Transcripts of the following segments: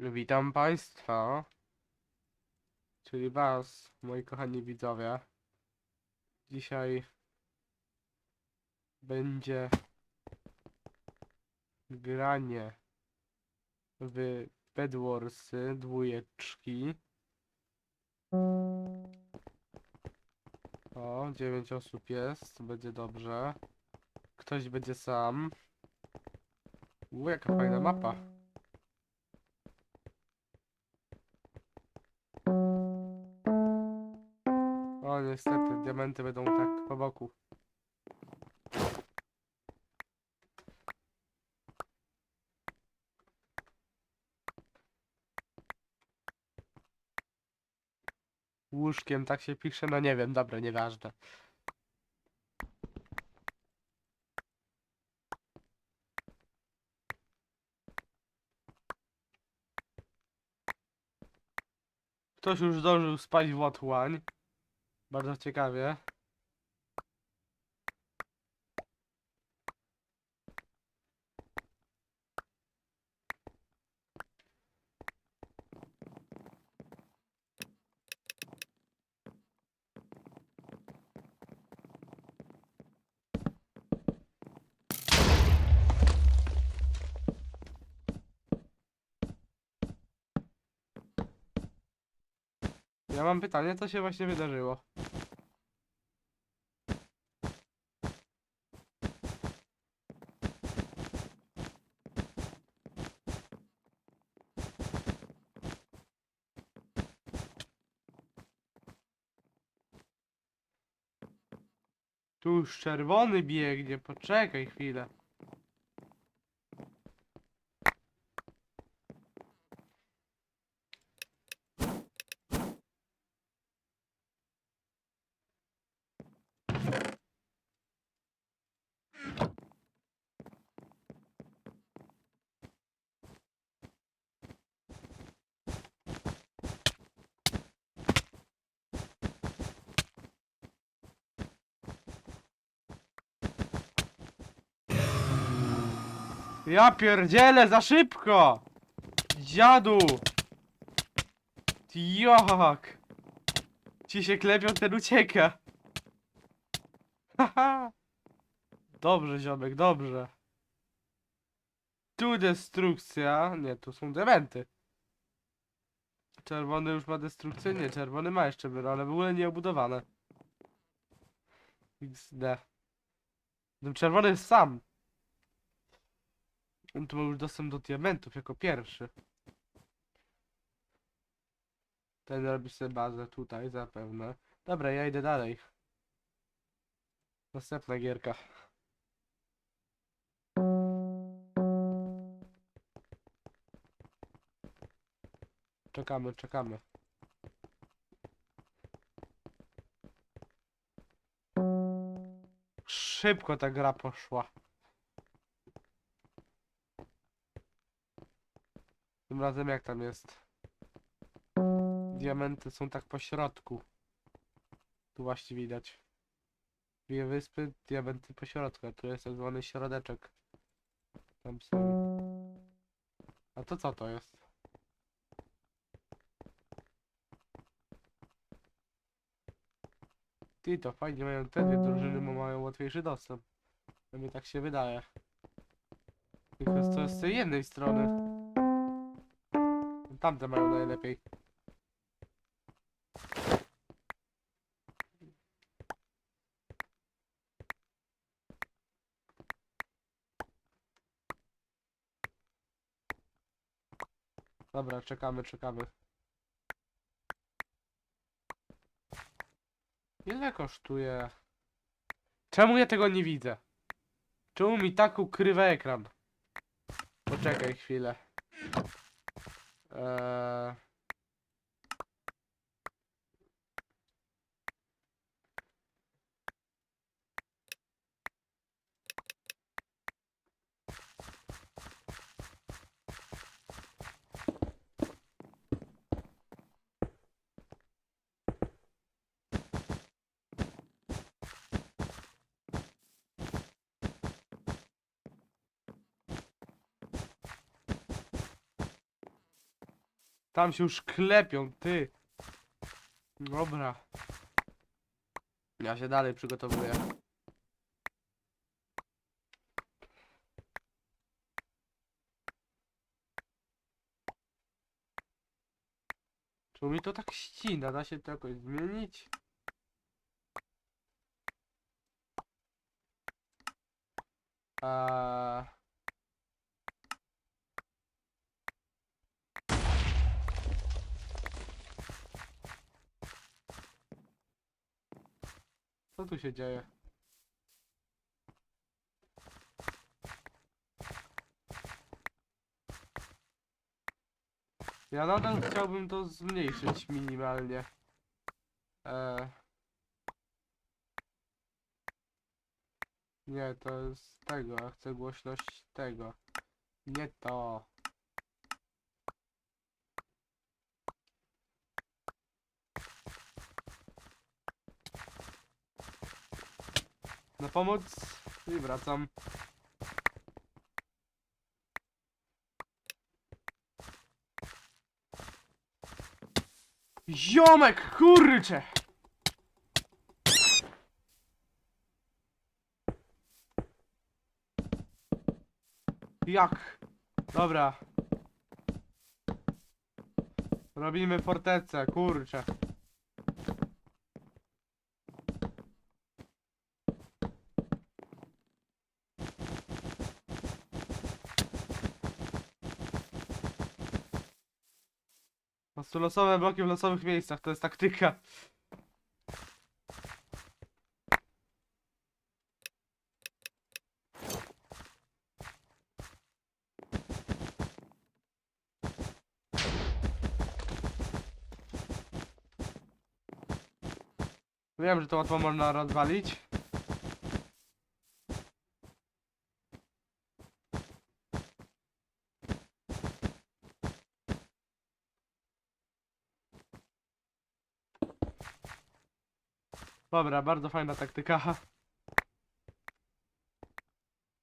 Witam Państwa, czyli Was, moi kochani widzowie. Dzisiaj będzie granie w Bedwarsy dwójeczki. O, dziewięć osób jest, będzie dobrze. Ktoś będzie sam. U, jaka fajna mapa. O, niestety, diamenty będą tak po boku. Łóżkiem tak się pisze, no nie wiem, dobra, nieważne. Ktoś już zdążył spać w otchłań. Bardzo ciekawie. Ja mam pytanie, co się właśnie wydarzyło? Tu już czerwony biegnie, poczekaj chwilę. Ja pierdzielę za szybko! Dziadu! Jak? Ci się klepią, ten ucieka. Haha. Dobrze, ziomek, dobrze. Tu destrukcja. Nie, tu są dementy. Czerwony już ma destrukcję? Nie, czerwony ma jeszcze byro, ale w ogóle nie obudowane. XD. Ten czerwony jest sam. On tu ma już dostęp do diamentów jako pierwszy. Ten robi sobie bazę tutaj zapewne. Dobra, ja idę dalej. Następna gierka. Czekamy, czekamy. Szybko ta gra poszła. Tym razem jak tam jest? Diamenty są tak po środku. Tu właśnie widać. Dwie wyspy, diamenty po środku, a tu jest tak zwany środeczek. Tam są. A to co to jest? Ty, to fajnie mają te dwie drużyny, bo mają łatwiejszy dostęp. To mi tak się wydaje. Tylko to jest z tej jednej strony. Tamte mają najlepiej. Dobra, czekamy, czekamy. Ile kosztuje? Czemu ja tego nie widzę? Czemu mi tak ukrywa ekran? Poczekaj chwilę. Eee... Tam się już klepią, ty. Dobra. Ja się dalej przygotowuję. Czemu mi to tak ścina? Da się to jakoś zmienić? Eee... Co tu się dzieje? Ja nadal chciałbym to zmniejszyć minimalnie. Eee. Nie, to jest tego, ja chcę głośność tego. Nie to. Na pomoc i wracam. Ziomek, kurcze! Jak? Dobra. Robimy fortecę, kurczę. Prostu losowe bloki w losowych miejscach, to jest taktyka. Wiem, że to łatwo można rozwalić. Dobra, bardzo fajna taktyka.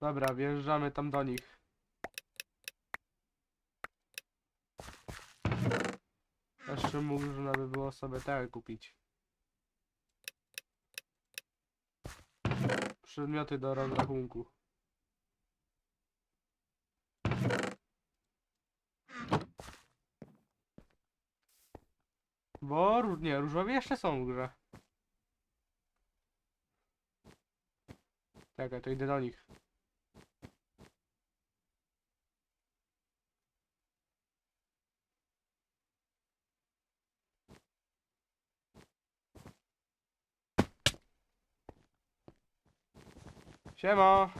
Dobra, wjeżdżamy tam do nich. Jeszcze można by było sobie te kupić. Przedmioty do rozrachunku. Bo ró- nie, różowie jeszcze są w grze. Czekaj, to idę do nich. Siema!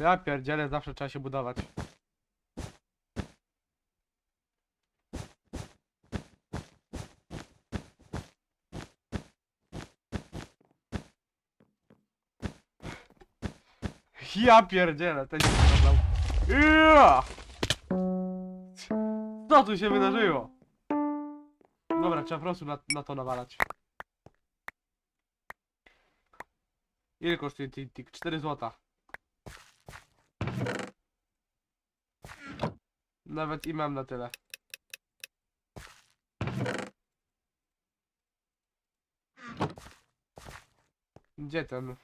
Ja pierdzielę, zawsze trzeba się budować. Ja pierdzielę, ten się. Ja! Co tu się wydarzyło? Dobra, trzeba po prostu na, na to nawalać. Ile kosztuje tik? 4 złota. Nawet i mam na tyle. Gdzie ten?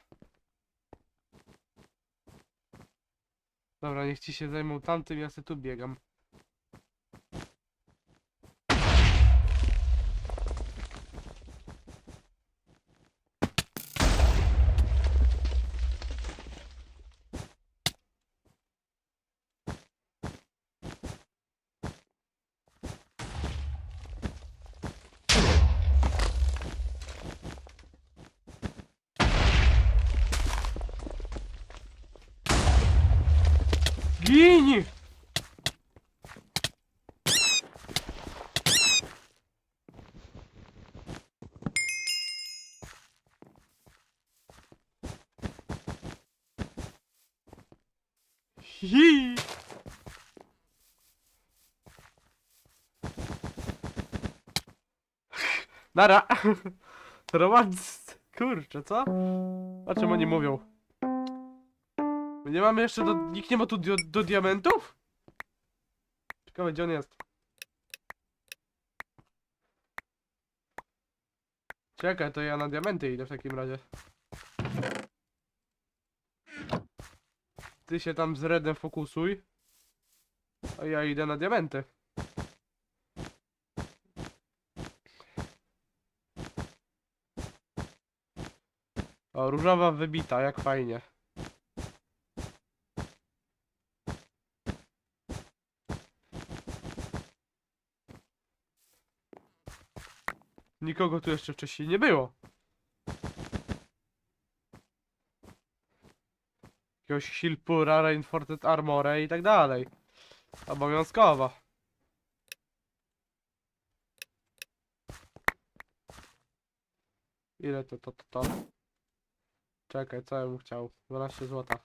Dobra, niech ci się zajmą tamtym, ja se tu biegam. Gini! Hi! Nara! Romans... Kurczę, co? O czym oni mówią? My nie mamy jeszcze do... Nikt nie ma tu do, do diamentów? Ciekawe gdzie on jest. Czekaj, to ja na diamenty idę w takim razie. Ty się tam z redem fokusuj. A ja idę na diamenty. O, różowa wybita, jak fajnie. Nikogo tu jeszcze wcześniej nie było. Jakiegoś Hilpura, Reinforced Armore i tak dalej. Obowiązkowo. Ile to, to, to, to? Czekaj, co ja bym chciał? 12 złota.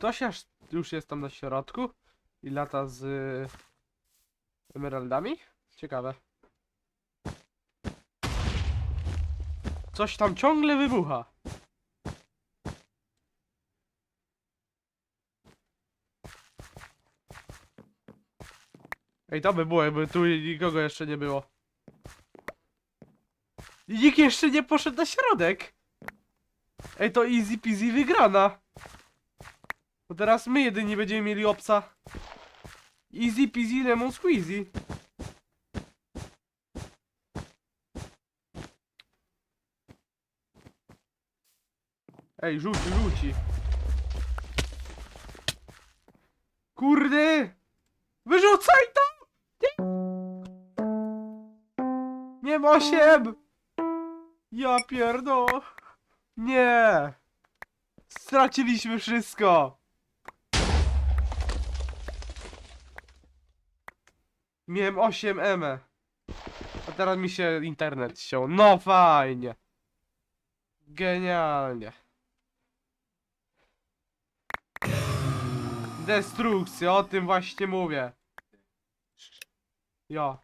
Ktoś aż już jest tam na środku i lata z y, emeraldami? Ciekawe. Coś tam ciągle wybucha. Ej, to by było, jakby tu nikogo jeszcze nie było. I nikt jeszcze nie poszedł na środek. Ej, to easy peasy wygrana. Bo teraz my jedyni będziemy mieli opsa. Easy peasy lemon squeezy. Ej, rzuci, rzuci. Kurde! Wyrzucaj to! Nie! Nie ma osiem! Ja pierdo! Nie! Straciliśmy wszystko! Miałem 8 M. A teraz mi się internet ściął. No fajnie. Genialnie. Destrukcja, o tym właśnie mówię. Ja.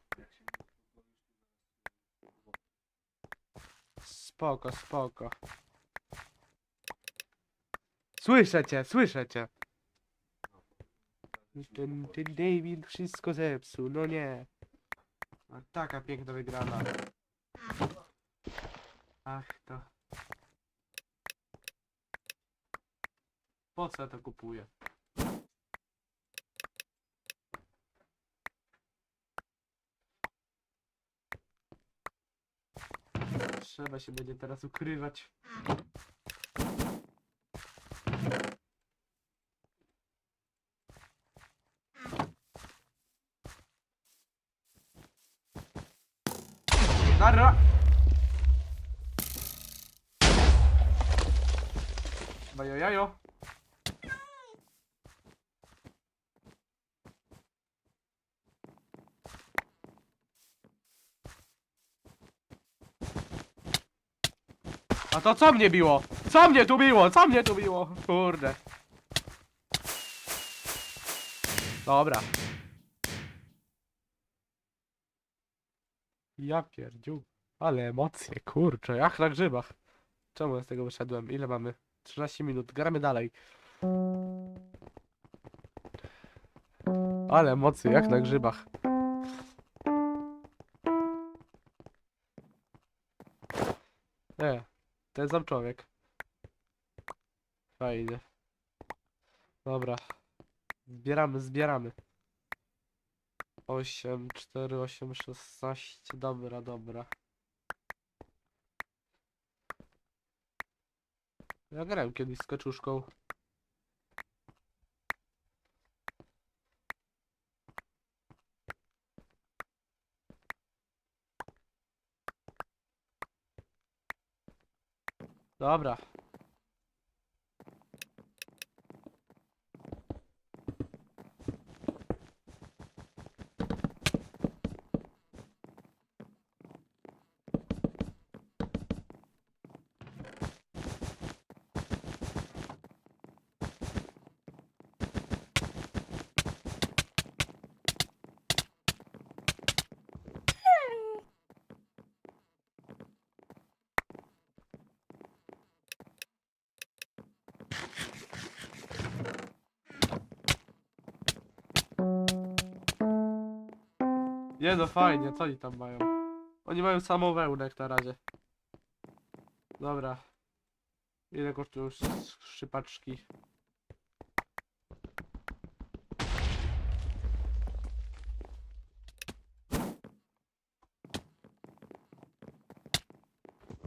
Spoko, spoko. Słyszę cię, słyszę cię. Ten, ten David wszystko zepsuł, no nie. A taka piękna wygrana. Ach to. Po co ja to kupuję? Trzeba się będzie teraz ukrywać. A to co mnie biło? Co mnie tu biło? Co mnie tu biło? Kurde. Dobra. Ja pierdziu. Ale emocje, kurczę, jak na grzybach. Czemu ja z tego wyszedłem? Ile mamy? 13 minut, gramy dalej. Ale emocje, jak na grzybach. Ten sam człowiek. Fajnie. Dobra. Zbieramy, zbieramy. 8, 4, 8, 16. Dobra, dobra. Ja grałem kiedyś z kaczuszką. Dobra. Nie no, fajnie, co oni tam mają? Oni mają samą wełnę na razie. Dobra. Ile kosztują sz- szypaczki?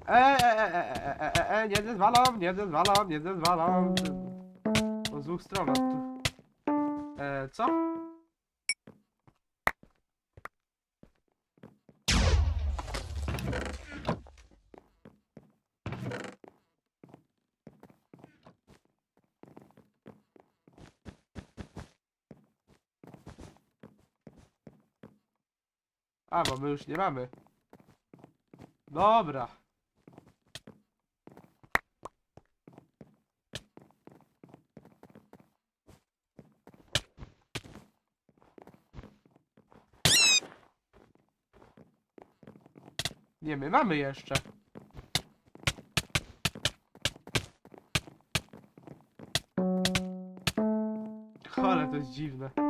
E, e, e, e, e, nie zezwalam, nie zezwalam, nie zezwalam. Po dwóch stron. Tu. E, co? A, bo my już nie mamy. Dobra. Nie, my mamy jeszcze. Ale to jest dziwne.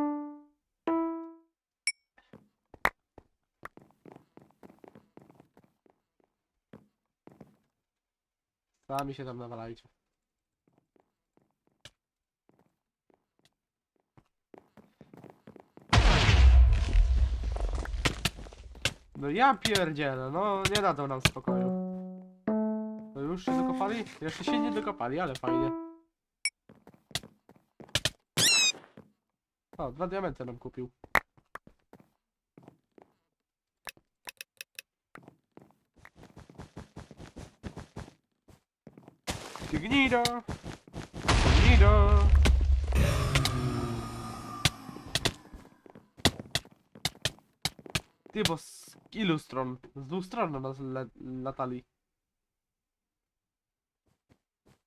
Sami się tam nawalajcie. No ja pierdzielę, no nie dadzą nam spokoju. To już się dokopali? Jeszcze się nie dokopali, ale fajnie. O, dwa diamenty nam kupił. Ty gnido! Gnido! Ty, bo z ilu stron? Z dwóch stron na nas latali.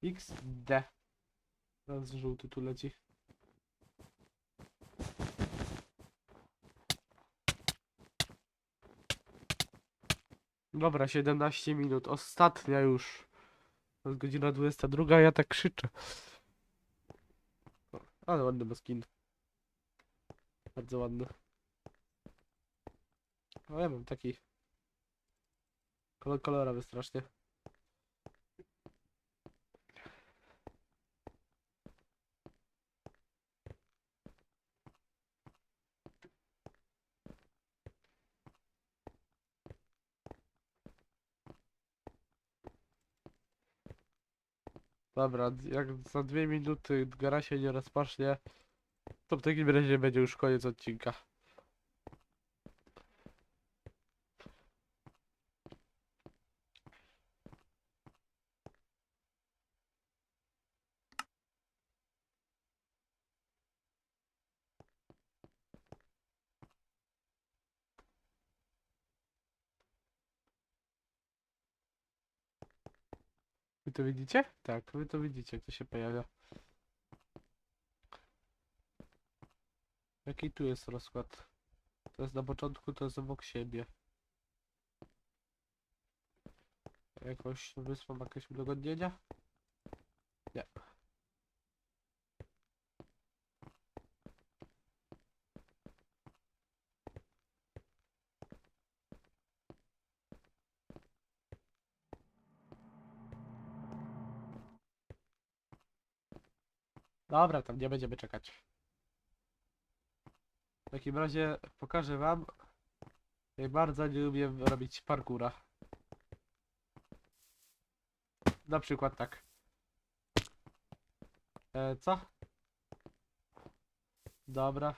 XD. Teraz żółty tu leci. Dobra, 17 minut. Ostatnia już. To jest godzina 22, ja tak krzyczę. Ale ładny ma skin. Bardzo ładny. O, ja mam taki. Kolor kolorowy strasznie. Dobra, jak za dwie minuty gara się nie rozpocznie, to w takim razie będzie już koniec odcinka. Wy to widzicie? Tak, wy to widzicie, jak to się pojawia. Jaki tu jest rozkład? To jest na początku, to jest obok siebie. Jakoś wyspa ma jakieś udogodnienia? Nie. Dobra, tam nie będziemy czekać. W takim razie pokażę wam, jak bardzo nie umiem robić parkura. Na przykład tak. E, co? Dobra.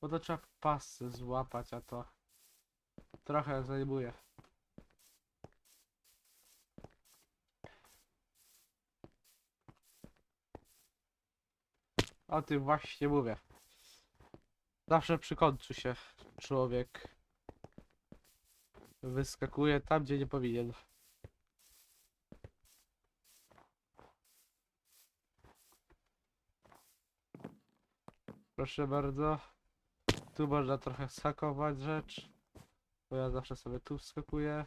Bo to trzeba pasy złapać, a to trochę zajmuje. O tym właśnie mówię. Zawsze przy końcu się człowiek wyskakuje tam, gdzie nie powinien. Proszę bardzo. Tu można trochę skakować rzecz. Bo ja zawsze sobie tu wskakuję.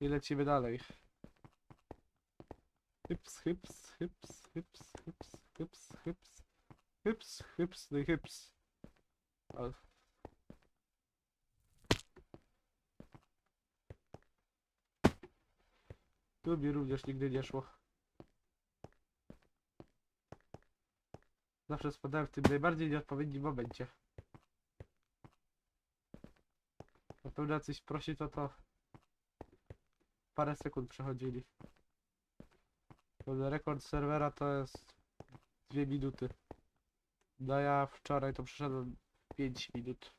I lecimy dalej. Hyps, hyps, hyps, hyps, hyps, hyps, hyps, hyps, hyps, no the hyps. Tu mi również nigdy nie szło. Zawsze spadałem w tym najbardziej nieodpowiednim momencie. Na pewno jacyś prosi, to to parę sekund przechodzili. Bo rekord serwera to jest dwie minuty. No ja wczoraj to przeszedłem 5 minut.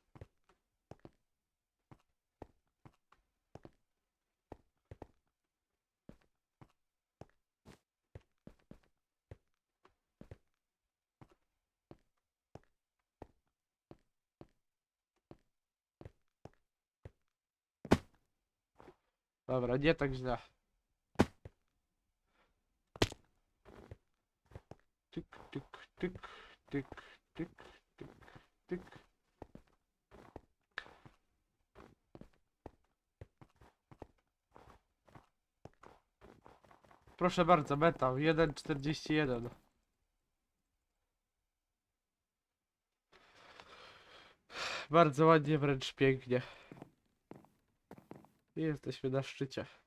Dobra, nie tak źle. Tyk, tyk, tyk, tyk, tyk, tyk. Proszę bardzo, metal 1.41. Bardzo ładnie, wręcz pięknie. I jesteśmy na szczycie.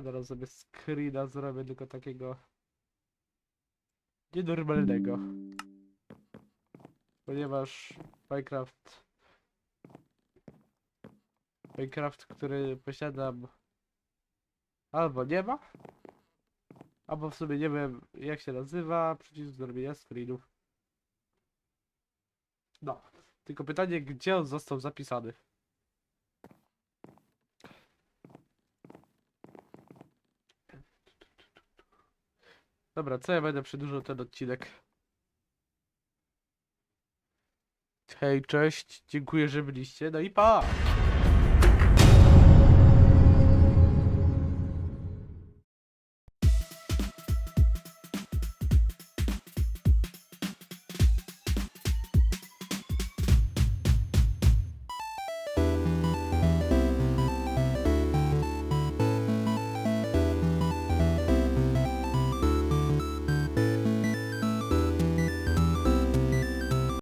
A teraz sobie screena zrobię tylko takiego nienormalnego. Ponieważ Minecraft Minecraft, który posiadam albo nie ma, albo w sumie nie wiem jak się nazywa, przycisk do robienia screenów. No, tylko pytanie, gdzie on został zapisany? Dobra, co ja będę przedłużał ten odcinek? Hej, cześć, dziękuję, że byliście, no i pa!